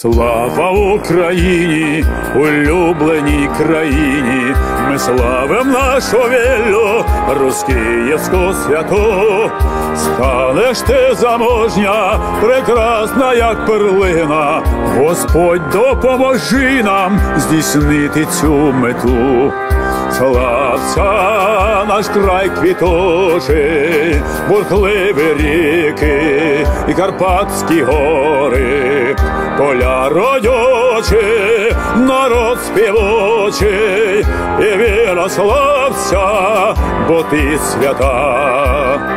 Слава Україні, улюбленій країні, ми славим нашу віллю, Рускієвську святу. Станеш ти заможня, прекрасна, як перлина, Господь допоможи нам здійснити цю мету. Слався наш край квіточий, бурхливі ріки і Карпатські гори, поля родючі, народ співучий, і віра слався, бо ти свята.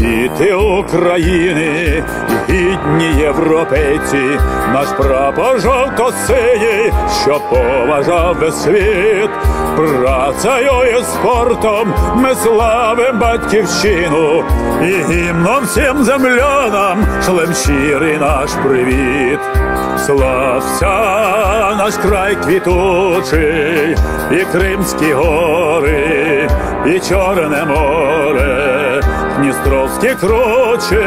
Діти України, гідні європейці, наш прапор жовто-синій, що поважав весь світ, працею і спортом ми славим батьківщину, і гімном всім землянам шлем щирий наш привіт. Слався наш край квітучий, і Кримські гори, і Чорне море. Дністровські кручі,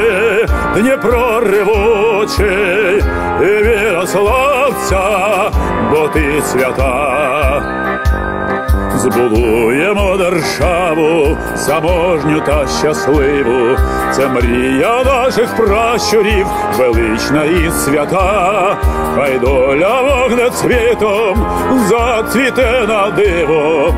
Дніпро ревучий, і Вірославця, бо ти свята. Збудуємо державу заможню та щасливу. Це мрія наших пращурів, велична і свята. Хай доля вогнецвітом зацвіте на диво,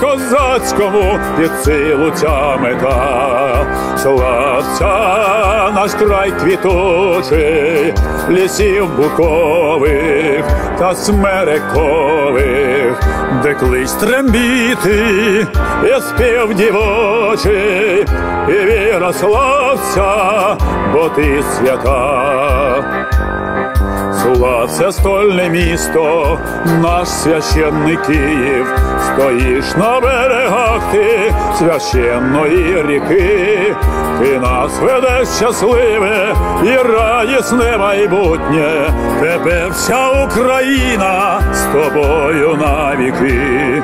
козацькому під силу ця мета. Славця наш край квітучий, лісів букових та смерекових, де клич трембіти, і спів дівочий, і віра славця, бо ти свята. Слався стольне місто, наш священний Київ, стоїш на берегах ти священної ріки, ти нас ведеш щасливе і радісне майбутнє, тепер вся Україна з тобою навіки.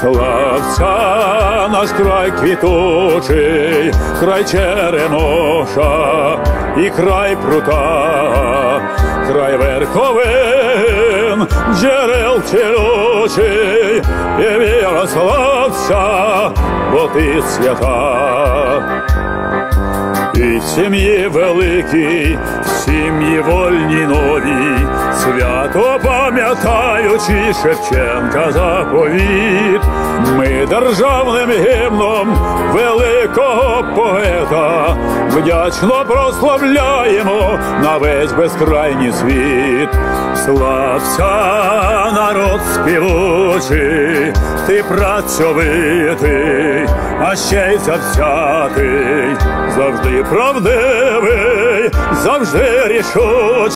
Славця наш край квітучий, край черемоша і край прута, край верховин, джерел цілючий, і віра славця, бо ти свята. І сім'ї великій, сім'ї вольні нові, свято пам'ятаючи Шевченка заповіт, ми державним гімном великого поета вдячно прославляємо на весь безкрайній світ. Слався народ співучий, ти працьовитий, а ще й завзятий, завжди правдивий, завжди рішучий.